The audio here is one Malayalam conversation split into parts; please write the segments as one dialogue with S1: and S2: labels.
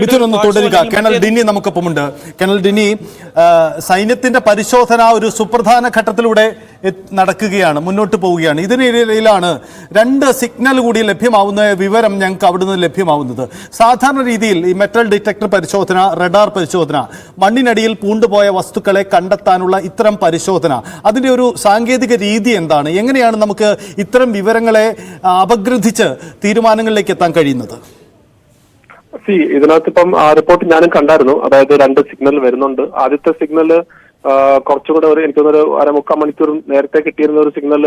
S1: മിഥുൻ ഒന്ന് തുടരുക കേണൽ ഡിനി നമുക്കൊപ്പമുണ്ട്. കേണൽ ഡിനി സൈന്യത്തിന്റെ പരിശോധന ഒരു സുപ്രധാന ഘട്ടത്തിലൂടെ നടക്കുകയാണ് മുന്നോട്ട് പോവുകയാണ്. ഇതിനിടയിലാണ് രണ്ട് സിഗ്നൽ കൂടി ലഭ്യമാവുന്ന വിവരം ഞങ്ങൾക്ക് അവിടുന്ന് ലഭ്യമാവുന്നത്. സാധാരണ രീതിയിൽ ഈ മെറ്റൽ ഡിറ്റക്ടർ പരിശോധന റഡാർ പരിശോധന മണ്ണിനടിയിൽ പൂണ്ടുപോയ വസ്തുക്കളെ കണ്ടെത്താനുള്ള ഇത്തരം പരിശോധന അതിന്റെ ഒരു സാങ്കേതിക രീതി എന്താണ്? എങ്ങനെയാണ് നമുക്ക് ഇത്തരം വിവരങ്ങളെ അപഗ്രഥിച്ച് തീരുമാനങ്ങളിലേക്ക് എത്താൻ കഴിയുന്നത്?
S2: സി ഇതിനകത്ത് ഇപ്പം ആ റിപ്പോർട്ട് ഞാനും കണ്ടായിരുന്നു. അതായത് രണ്ട് സിഗ്നൽ വരുന്നുണ്ട്. ആദ്യത്തെ സിഗ്നൽ കുറച്ചുകൂടെ ഒരു എനിക്ക് തോന്നുന്നു ഒരു അരമുക്കാൽ മണിക്കൂർ നേരത്തെ കിട്ടിയിരുന്ന ഒരു സിഗ്നൽ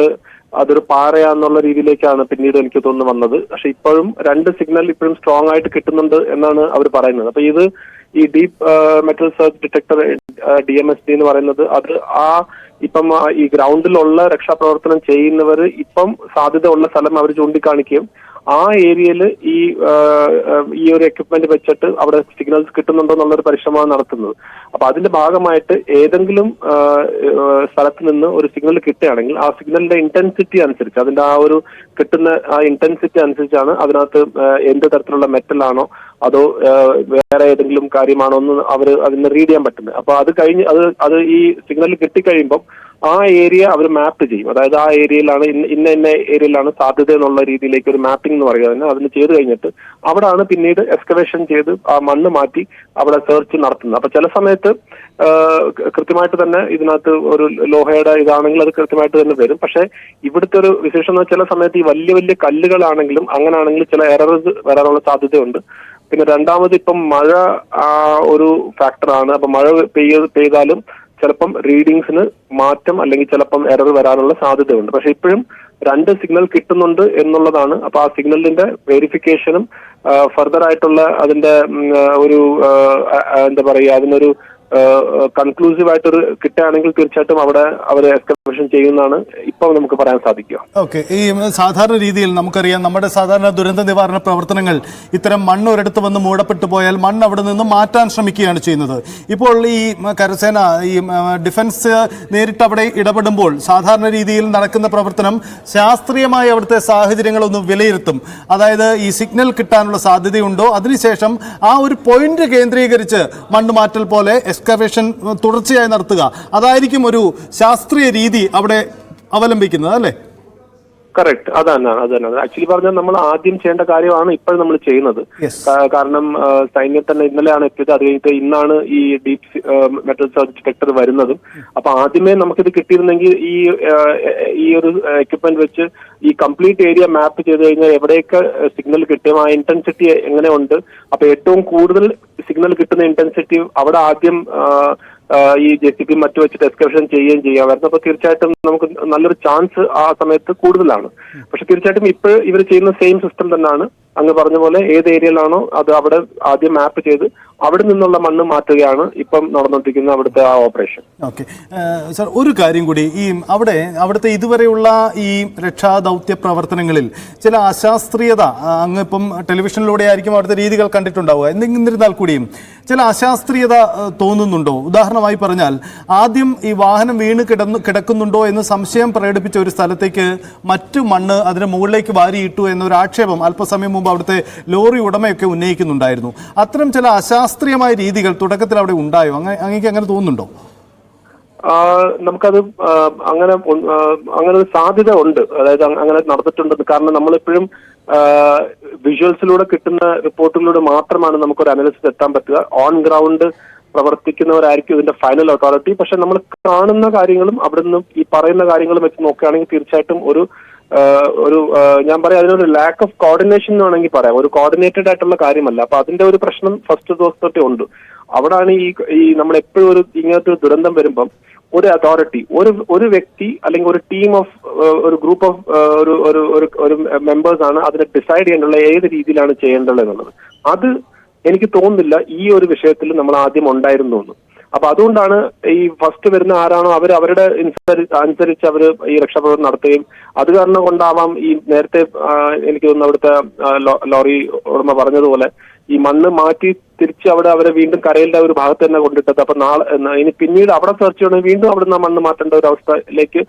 S2: അതൊരു പാറയാന്നുള്ള രീതിയിലേക്കാണ് പിന്നീട് എനിക്ക് തോന്നുന്നു വന്നത്. പക്ഷെ ഇപ്പോഴും രണ്ട് സിഗ്നൽ ഇപ്പോഴും സ്ട്രോങ് ആയിട്ട് കിട്ടുന്നുണ്ട് എന്നാണ് അവർ പറയുന്നത്. അപ്പൊ ഇത് ഈ deep metal search detector D M S D എന്ന് പറയുന്നത് അത് ആ ഇപ്പം ഈ ഗ്രൗണ്ടിലുള്ള രക്ഷാപ്രവർത്തനം ചെയ്യുന്നവർ ഇപ്പം സാധ്യത ഉള്ള സ്ഥലം അവർ ചൂണ്ടിക്കാണിക്കുകയും ആ ഏരിയയിൽ ഈ ഈ ഒരു എക്യുപ്മെന്റ് വെച്ചിട്ട് അവിടെ സിഗ്നൽസ് കിട്ടുന്നുണ്ടോ എന്നുള്ളൊരു പരിശ്രമമാണ് നടത്തുന്നത്. അപ്പൊ അതിന്റെ ഭാഗമായിട്ട് ഏതെങ്കിലും സ്ഥലത്ത് നിന്ന് ഒരു സിഗ്നൽ കിട്ടുകയാണെങ്കിൽ ആ സിഗ്നലിന്റെ ഇന്റൻസിറ്റി അനുസരിച്ച് അതിന്റെ ആ ഒരു കിട്ടുന്ന ആ ഇന്റൻസിറ്റി അനുസരിച്ചാണ് അതിനകത്ത് എന്ത് തരത്തിലുള്ള മെറ്റൽ ആണോ അതോ വേറെ ഏതെങ്കിലും കാര്യമാണോ എന്ന് അവർ അതിന് റീഡ് ചെയ്യാൻ പറ്റുന്നത്. അപ്പൊ അത് കഴിഞ്ഞ് അത് അത് ഈ സിഗ്നൽ കിട്ടിക്കഴിയുമ്പോൾ ആ ഏരിയ അവർ മാപ്പ് ചെയ്യും. അതായത് ആ ഏരിയയിലാണ് ഇന്ന ഇന്ന ഏരിയയിലാണ് സാധ്യത എന്നുള്ള രീതിയിലേക്ക് ഒരു മാപ്പിംഗ് എന്ന് പറയുക തന്നെ അതിന് ചെയ്ത് കഴിഞ്ഞിട്ട് അവിടാണ് പിന്നീട് എക്സ്കവേഷൻ ചെയ്ത് ആ മണ്ണ് മാറ്റി അവിടെ സെർച്ച് നടത്തുന്നത്. അപ്പൊ ചില സമയത്ത് കൃത്യമായിട്ട് തന്നെ ഇതിനകത്ത് ഒരു ലോഹയുടെ ഇതാണെങ്കിൽ അത് കൃത്യമായിട്ട് തന്നെ വരും. പക്ഷെ ഇവിടുത്തെ ഒരു വിശേഷം എന്ന് ചില സമയത്ത് ഈ വലിയ വലിയ കല്ലുകളാണെങ്കിലും അങ്ങനെയാണെങ്കിലും ചില എററുകൾ വരാനുള്ള സാധ്യതയുണ്ട്. പിന്നെ രണ്ടാമത് ഇപ്പം മഴ ഒരു ഫാക്ടറാണ് അപ്പൊ മഴ പെയ്യ പെയ്താലും ചിലപ്പം റീഡിങ്സിന് മാറ്റം അല്ലെങ്കിൽ ചിലപ്പം എറർ വരാനുള്ള സാധ്യതയുണ്ട്. പക്ഷെ ഇപ്പോഴും രണ്ട് സിഗ്നൽ കിട്ടുന്നുണ്ട് എന്നുള്ളതാണ്. അപ്പൊ ആ സിഗ്നലിന്റെ വെരിഫിക്കേഷനും ഫർദർ ആയിട്ടുള്ള അതിന്റെ ഒരു എന്താ പറയുക അതിനൊരു കൺക്ലൂസീവ് ആയിട്ടൊരു കിട്ടുകയാണെങ്കിൽ തീർച്ചയായിട്ടും അവിടെ അവർ എക്സ്കവേഷൻ ചെയ്യുന്നതാണ് ഇപ്പം നമുക്ക് പറയാൻ സാധിക്കുക.
S1: ഓക്കെ ഈ സാധാരണ രീതിയിൽ നമുക്കറിയാം നമ്മുടെ സാധാരണ ദുരന്ത നിവാരണ പ്രവർത്തനങ്ങൾ ഇത്തരം മണ്ണ് ഒരിടത്ത് വന്ന് മൂടപ്പെട്ടു പോയാൽ മണ്ണ് അവിടെ നിന്ന് മാറ്റാൻ ശ്രമിക്കുകയാണ് ചെയ്യുന്നത്. ഇപ്പോൾ ഈ കരസേന ഈ ഡിഫൻസ് നേരിട്ട് അവിടെ ഇടപെടുമ്പോൾ സാധാരണ രീതിയിൽ നടക്കുന്ന പ്രവർത്തനം ശാസ്ത്രീയമായി അവിടുത്തെ സാഹചര്യങ്ങളൊന്ന് വിലയിരുത്തും. അതായത് ഈ സിഗ്നൽ കിട്ടാനുള്ള സാധ്യതയുണ്ടോ? അതിനുശേഷം ആ ഒരു പോയിന്റ് കേന്ദ്രീകരിച്ച് മണ്ണ് മാറ്റൽ പോലെ എക്സ്കവേഷൻ തുടർച്ചയായി നടത്തുക. അതായിരിക്കും ഒരു ശാസ്ത്രീയ രീതി അവിടെ അവലംബിക്കുന്നത് അല്ലേ?
S2: കറക്റ്റ് അതാണ് അത് തന്നെ ആക്ച്വലി പറഞ്ഞാൽ നമ്മൾ ആദ്യം ചെയ്യേണ്ട കാര്യമാണ് ഇപ്പോഴും നമ്മൾ ചെയ്യുന്നത്. കാരണം സൈന്യം തന്നെ ഇന്നലെയാണ് എത്തിയത്. അത് കഴിഞ്ഞിട്ട് ഇന്നാണ് ഈ ഡീപ് മെറ്റൽ സെർച്ച് ഡിറ്റക്ടർ വരുന്നതും. അപ്പൊ ആദ്യമേ നമുക്കിത് കിട്ടിയിരുന്നെങ്കിൽ ഈ ഈ ഒരു എക്യുപ്മെന്റ് വെച്ച് ഈ കംപ്ലീറ്റ് ഏരിയ മാപ്പ് ചെയ്ത് കഴിഞ്ഞാൽ എവിടെയൊക്കെ സിഗ്നൽ കിട്ടും ആ ഇന്റൻസിറ്റി എങ്ങനെ ഉണ്ട് അപ്പൊ ഏറ്റവും കൂടുതൽ സിഗ്നൽ കിട്ടുന്ന ഇന്റൻസിറ്റി അവിടെ ആദ്യം ഈ ജെ സി പി മറ്റു വെച്ചിട്ട് എക്സ്കർഷൻ ചെയ്യുകയും ചെയ്യാമായിരുന്നു അപ്പൊ തീർച്ചയായിട്ടും നമുക്ക് നല്ലൊരു ചാൻസ് ആ സമയത്ത് കൂടുതലാണ്. പക്ഷെ തീർച്ചയായിട്ടും ഇപ്പോൾ ഇവർ ചെയ്യുന്ന സെയിം സിസ്റ്റം തന്നെയാണ് അങ്ങ് പറഞ്ഞ പോലെ ഏത് ഏരിയയിലാണോ അത് അവിടെ ആദ്യം മാപ്പ് ചെയ്ത് അവിടെ നിന്നുള്ള മണ്ണ് മാറ്റുകയാണ് ഇപ്പം നടന്നുകൊണ്ടിരിക്കുന്ന അവിടുത്തെ ആ ഓപ്പറേഷൻ.
S1: ഓക്കെ. സർ ഒരു കാര്യം കൂടി. ഈ അവിടെ അവിടുത്തെ ഇതുവരെയുള്ള ഈ രക്ഷാദൗത്യ പ്രവർത്തനങ്ങളിൽ ചില അശാസ്ത്രീയത അങ്ങ് ഇപ്പം ടെലിവിഷനിലൂടെ ആയിരിക്കും അവിടുത്തെ രീതികൾ കണ്ടിട്ടുണ്ടാവുക. എന്നിരുന്നാൽ കൂടിയും ചില അശാസ്ത്രീയത തോന്നുന്നുണ്ടോ? ഉദാഹരണമായി പറഞ്ഞാൽ ആദ്യം ഈ വാഹനം വീണ് കിടന്നു കിടക്കുന്നുണ്ടോ എന്ന് സംശയം പ്രകടിപ്പിച്ച ഒരു സ്ഥലത്തേക്ക് മറ്റു മണ്ണ് അതിന് മുകളിലേക്ക് വാരിയിട്ടു എന്നൊരു ആക്ഷേപം അല്പസമയം മുമ്പ് അവിടുത്തെ ലോറി ഉടമയൊക്കെ ഉന്നയിക്കുന്നുണ്ടായിരുന്നു. അത്തരം ചില അശാസ്ത്രീയമായ രീതികൾ തുടക്കത്തിൽ അവിടെ ഉണ്ടായോ? അങ്ങനെ അങ്ങേക്ക് അങ്ങനെ തോന്നുന്നുണ്ടോ?
S2: നമുക്കത് അങ്ങനെ അങ്ങനെ ഒരു സാധ്യത ഉണ്ട്. അതായത് അങ്ങനെ നടന്നിട്ടുണ്ട് കാരണം നമ്മളിപ്പോഴും വിഷ്വൽസിലൂടെ കിട്ടുന്ന റിപ്പോർട്ടുകളിലൂടെ മാത്രമാണ് നമുക്കൊരു അനാലിസിസ് എത്താൻ പറ്റുക. ഓൺ ഗ്രൗണ്ട് പ്രവർത്തിക്കുന്നവരായിരിക്കും ഇതിന്റെ ഫൈനൽ അതോറിറ്റി. പക്ഷെ നമ്മൾ കാണുന്ന കാര്യങ്ങളും അവിടെ നിന്നും ഈ പറയുന്ന കാര്യങ്ങളും വെച്ച് നോക്കുകയാണെങ്കിൽ തീർച്ചയായിട്ടും ഒരു ഒരു ഞാൻ പറയാം അതിനൊരു ലാക്ക് ഓഫ് കോർഡിനേഷൻ എന്ന് വേണമെങ്കിൽ പറയാം. ഒരു കോർഡിനേറ്റഡ് ആയിട്ടുള്ള കാര്യമല്ല. അപ്പൊ അതിന്റെ ഒരു പ്രശ്നം ഫസ്റ്റ് ദിവസം ഉണ്ട്. അവിടാണ് ഈ ഈ നമ്മൾ എപ്പോഴും ഒരു ഇങ്ങനത്തെ ഒരു ദുരന്തം വരുമ്പം ഒരു അതോറിറ്റി ഒരു ഒരു വ്യക്തി അല്ലെങ്കിൽ ഒരു ടീം ഓഫ് ഒരു ഗ്രൂപ്പ് ഓഫ് ഒരു ഒരു ഒരു മെമ്പേഴ്സ് ആണ് അതിനെ ഡിസൈഡ് ചെയ്യേണ്ടുള്ള ഏത് രീതിയിലാണ് ചെയ്യേണ്ടത് എന്നുള്ളത്. അത് എനിക്ക് തോന്നുന്നില്ല ഈ ഒരു വിഷയത്തിൽ നമ്മൾ ആദ്യം ഉണ്ടായിരുന്നു എന്ന്. അപ്പൊ അതുകൊണ്ടാണ് ഈ ഫസ്റ്റ് വരുന്ന ആരാണോ അവർ അവരുടെ അനുസരിച്ച് അവർ ഈ രക്ഷാപ്രവർത്തനം നടത്തുകയും അത് കാരണം കൊണ്ടാവാം ഈ നേരത്തെ എനിക്ക് തോന്നുന്നു അവിടുത്തെ ലോറി ഉടമ പറഞ്ഞതുപോലെ ഈ മണ്ണ് മാറ്റി തിരിച്ച് അവിടെ അവരെ വീണ്ടും കരയിലെ ഒരു ഭാഗത്ത് തന്നെ കൊണ്ടിട്ടത്. അപ്പൊ നാളെ ഇനി പിന്നീട് അവിടെ സെർച്ച് ചെയ്യണമെങ്കിൽ വീണ്ടും അവിടെ നിന്ന് മണ്ണ് മാറ്റേണ്ട ഒരു അവസ്ഥയിലേക്ക്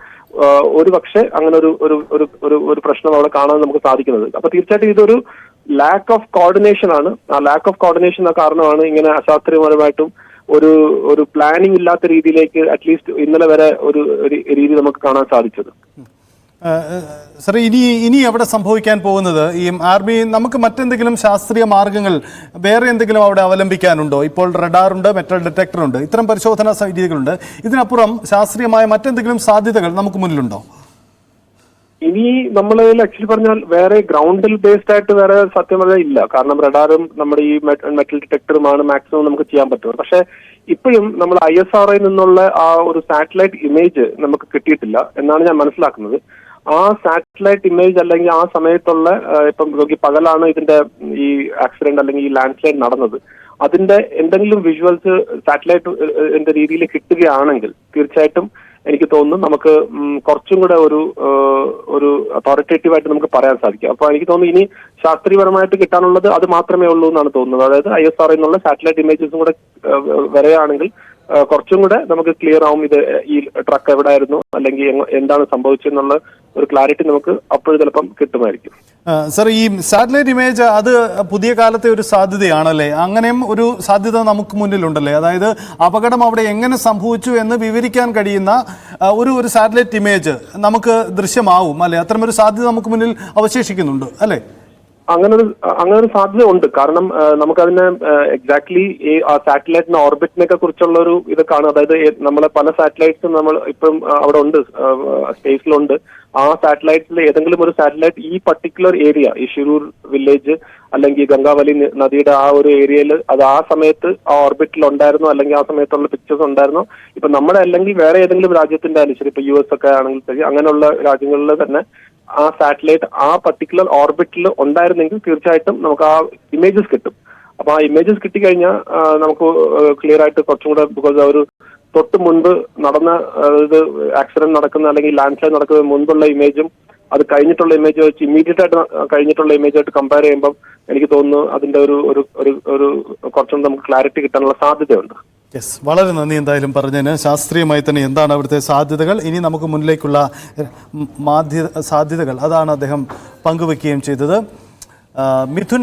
S2: ഒരു പക്ഷേ അങ്ങനെ ഒരു ഒരു ഒരു ഒരു പ്രശ്നം അവിടെ കാണാൻ നമുക്ക് സാധിക്കുന്നത്. അപ്പൊ തീർച്ചയായിട്ടും ഇതൊരു ലാക്ക് ഓഫ് കോർഡിനേഷൻ ആണ്. ആ ലാക്ക് ഓഫ് കോർഡിനേഷൻ കാരണമാണ് ഇങ്ങനെ അശാസ്ത്രീയപരമായിട്ടും ഒരു ഒരു പ്ലാനിംഗ് ഇല്ലാത്ത രീതിയിലേക്ക് അറ്റ്ലീസ്റ്റ് ഇന്നലെ വരെ ഒരു രീതി നമുക്ക് കാണാൻ സാധിച്ചത്.
S1: സാർ ഇനി ഇനി അവിടെ സംഭവിക്കാൻ പോകുന്നത്? ഈ ആർമി നമുക്ക് മറ്റെന്തെങ്കിലും ശാസ്ത്രീയ മാർഗങ്ങൾ വേറെ എന്തെങ്കിലും അവിടെ അവലംബിക്കാനുണ്ടോ? ഇപ്പോൾ റഡാറുണ്ട് മെറ്റൽ ഡിറ്റക്ടർ ഉണ്ട് ഇത്തരം പരിശോധനാ രീതികളുണ്ട്. ഇതിനപ്പുറം ശാസ്ത്രീയമായ മറ്റെന്തെങ്കിലും സാധ്യതകൾ നമുക്ക് മുന്നിലുണ്ടോ?
S2: ഇനി നമ്മൾ ആക്ച്വലി പറഞ്ഞാൽ വേറെ ഗ്രൗണ്ടിൽ ബേസ്ഡ് ആയിട്ട് വേറെ സത്യം പറഞ്ഞാൽ ഇല്ല കാരണം റഡാറും നമ്മുടെ ഈ മെറ്റൽ ഡിറ്റക്ടറുമാണ് മാക്സിമം നമുക്ക് ചെയ്യാൻ പറ്റുന്നത് പക്ഷേ ഇപ്പോഴും നമ്മൾ ഐ എസ് ആർ നിന്നുള്ള ആ ഒരു സാറ്റലൈറ്റ് ഇമേജ് നമുക്ക് കിട്ടിയിട്ടില്ല എന്നാണ് ഞാൻ മനസ്സിലാക്കുന്നത് ആ സാറ്റലൈറ്റ് ഇമേജ് അല്ലെങ്കിൽ ആ സമയത്തുള്ള ഇപ്പം പകലാണ് ഇതിന്റെ ഈ ആക്സിഡന്റ് അല്ലെങ്കിൽ ഈ ലാൻഡ് സ്ലൈഡ് നടന്നത് അതിന്റെ എന്തെങ്കിലും വിഷ്വൽസ് സാറ്റലൈറ്റ് എന്റെ രീതിയിൽ കിട്ടുകയാണെങ്കിൽ തീർച്ചയായിട്ടും എനിക്ക് തോന്നുന്നു നമുക്ക് കുറച്ചും കൂടെ ഒരു ഒരു അതോറിറ്റേറ്റീവ് ആയിട്ട് നമുക്ക് പറയാൻ സാധിക്കും. അപ്പൊ എനിക്ക് തോന്നുന്നു ഇനി ശാസ്ത്രീയപരമായിട്ട് കിട്ടാനുള്ളത് അത് മാത്രമേ ഉള്ളൂ എന്നാണ് തോന്നുന്നത്. അതായത് ഐ എസ് ആർ എന്നുള്ള സാറ്റലൈറ്റ് ഇമേജസും കൂടെ വരികയാണെങ്കിൽ കുറച്ചും കൂടെ നമുക്ക് ക്ലിയർ ആവും ഇത് ഈ ട്രക്ക് എവിടെയായിരുന്നു അല്ലെങ്കിൽ എന്താണ് സംഭവിച്ചെന്നുള്ള ഒരു ക്ലാരിറ്റി നമുക്ക് അപ്പോഴും ചിലപ്പം കിട്ടുമായിരിക്കും.
S1: സർ ഈ സാറ്റലൈറ്റ് ഇമേജ് അത് പുതിയ കാലത്തെ ഒരു സാധ്യതയാണല്ലേ? അങ്ങനെയും ഒരു സാധ്യത നമുക്ക് മുന്നിലുണ്ടല്ലേ? അതായത് അപകടം അവിടെ എങ്ങനെ സംഭവിച്ചു എന്ന് വിവരിക്കാൻ കഴിയുന്ന ഒരു ഒരു സാറ്റലൈറ്റ് ഇമേജ് നമുക്ക് ദൃശ്യമാവും അല്ലെ? അത്തരമൊരു സാധ്യത നമുക്ക് മുന്നിൽ അവശേഷിക്കുന്നുണ്ട് അല്ലേ?
S2: അങ്ങനെ ഒരു അങ്ങനെ ഒരു സാധ്യത ഉണ്ട് കാരണം നമുക്കതിനെ എക്സാക്ട്ലി ഈ ആ സാറ്റലൈറ്റിന്റെ ഓർബിറ്റിനെ കുറിച്ചുള്ള ഒരു ഇത് കാണും അതായത് നമ്മളെ പല സാറ്റലൈറ്റ്സും നമ്മൾ ഇപ്പം അവിടെ ഉണ്ട് സ്പേസിലുണ്ട് ആ സാറ്റലൈറ്റിൽ ഏതെങ്കിലും ഒരു സാറ്റലൈറ്റ് ഈ പർട്ടിക്കുലർ ഏരിയ ഈ ഷിരൂർ വില്ലേജ് അല്ലെങ്കിൽ ഗംഗാവലി നദിയുടെ ആ ഒരു ഏരിയയിൽ അത് ആ സമയത്ത് ആ ഓർബിറ്റിൽ ഉണ്ടായിരുന്നോ അല്ലെങ്കിൽ ആ സമയത്തുള്ള പിക്ചേഴ്സ് ഉണ്ടായിരുന്നോ? ഇപ്പൊ നമ്മുടെ അല്ലെങ്കിൽ വേറെ ഏതെങ്കിലും രാജ്യത്തിന്റെ ആയാലും ശരി ഇപ്പൊ യു എസ് ഒക്കെ ആണെങ്കിൽ അങ്ങനെയുള്ള രാജ്യങ്ങളിൽ തന്നെ ആ സാറ്റലൈറ്റ് ആ പർട്ടിക്കുലർ ഓർബിറ്റിൽ ഉണ്ടായിരുന്നെങ്കിൽ തീർച്ചയായിട്ടും നമുക്ക് ആ ഇമേജസ് കിട്ടും. അപ്പൊ ആ ഇമേജസ് കിട്ടിക്കഴിഞ്ഞാൽ നമുക്ക് ക്ലിയർ ആയിട്ട് കുറച്ചും കൂടെ ബിക്കോസ് ഒരു തൊട്ട് മുൻപ് നടന്ന ഇത് ആക്സിഡന്റ് നടക്കുന്ന അല്ലെങ്കിൽ ലാൻഡ് സ്ലൈഡ് നടക്കുന്ന മുൻപുള്ള ഇമേജും അത് കഴിഞ്ഞിട്ടുള്ള ഇമേജ് വെച്ച് ഇമ്മീഡിയറ്റ് ആയിട്ട് കഴിഞ്ഞിട്ടുള്ള ഇമേജ് ആയിട്ട് കമ്പയർ ചെയ്യുമ്പോൾ എനിക്ക് തോന്നുന്നു അതിന്റെ ഒരു ഒരു ഒരു കുറച്ചും നമുക്ക് ക്ലാരിറ്റി കിട്ടാനുള്ള സാധ്യതയുണ്ട്.
S1: യെസ് വളരെ നന്ദി എന്തായാലും പറഞ്ഞതിന്. ശാസ്ത്രീയമായി തന്നെ എന്താണ് അവിടുത്തെ സാധ്യതകൾ? ഇനി നമുക്ക് മുന്നിലേക്കുള്ള മാധ്യ സാധ്യതകൾ. അതാണ് അദ്ദേഹം പങ്കുവെക്കുകയും ചെയ്തത്. മിഥുൻ